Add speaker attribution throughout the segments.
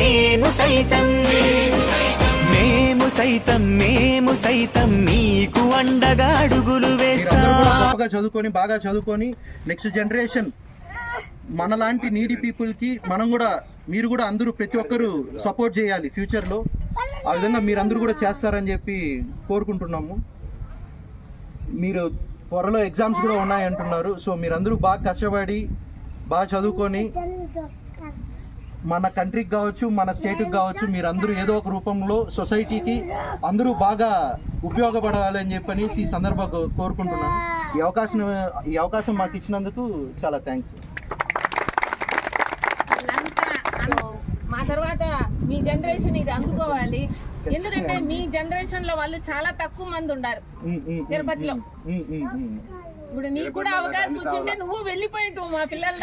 Speaker 1: మేము సైతం. మేము సైతం మేము సైతం మీకు అండగా అడుగులు వేస్తాం.
Speaker 2: బాగా చదువుకొని బాగా చదువుకొని నెక్స్ట్ జనరేషన్ మనలాంటి నీడి పీపుల్కి మనం కూడా మీరు కూడా అందరూ ప్రతి ఒక్కరూ సపోర్ట్ చేయాలి ఫ్యూచర్లో ఆ విధంగా మీరందరూ కూడా చేస్తారని చెప్పి కోరుకుంటున్నాము. మీరు త్వరలో ఎగ్జామ్స్ కూడా ఉన్నాయంటున్నారు. సో మీరందరూ బాగా కష్టపడి బాగా చదువుకొని మన కంట్రీకి కావచ్చు మన స్టేట్కి కావచ్చు మీరందరూ ఏదో ఒక రూపంలో సొసైటీకి అందరూ బాగా ఉపయోగపడాలని చెప్పనేసి ఈ సందర్భంగా కోరుకుంటున్నాను. ఈ అవకాశం ఈ అవకాశం మాకు ఇచ్చినందుకు చాలా థ్యాంక్స్
Speaker 3: మా తర్వాత మీ జనరేషన్ ఇది అందుకోవాలి. ఎందుకంటే మీ జనరేషన్లో వాళ్ళు చాలా తక్కువ మంది ఉన్నారు తిరుపతిలో. ఇప్పుడు నీకు కూడా అవకాశం వచ్చింటే నువ్వు వెళ్ళిపోయింటు మా పిల్లల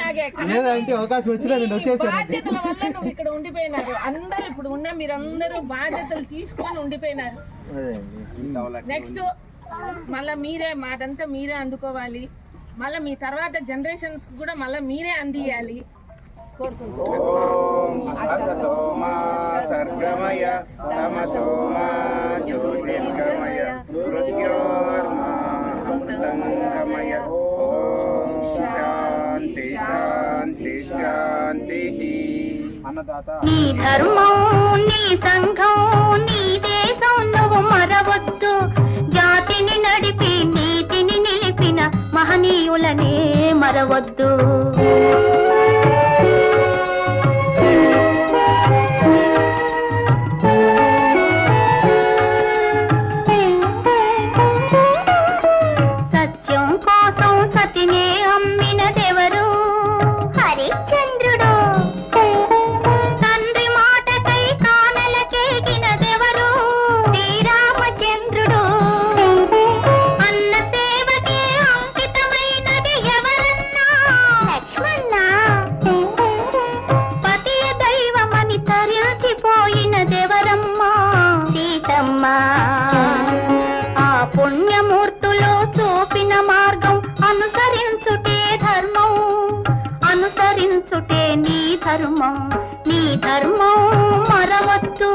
Speaker 2: అవకాశం వచ్చేసాను
Speaker 3: బాధ్యతల వల్ల నువ్వు ఇక్కడ ఉండిపోయినారు. అందరూ ఇప్పుడు ఉన్న మీరందరూ బాధ్యతలు తీసుకొని ఉండిపోయినారు. నెక్స్ట్ మళ్ళా మీరే మాదంతా మీరే అందుకోవాలి. మళ్ళీ మీ తర్వాత జనరేషన్స్ కూడా మళ్ళీ మీరే అందియాలి.
Speaker 4: సర్గమయ జ్యోతిర్గమయ మృత్యోర్మా అమృతంగమయ ఓం శాంతి శాంతి శాంతి
Speaker 5: నీ ధర్మం నీ సంఘం నీ దేశం నువ్వు మరవద్దు. జాతిని నడిపి నీతిని నిలిపిన మహనీయులనే మరవద్దు. ధర్మం నీ ధర్మం మరవద్దు.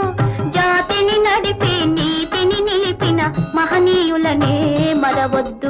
Speaker 5: జాతిని నడిపి నీతిని నిలిపిన మహనీయులనే మరవద్దు.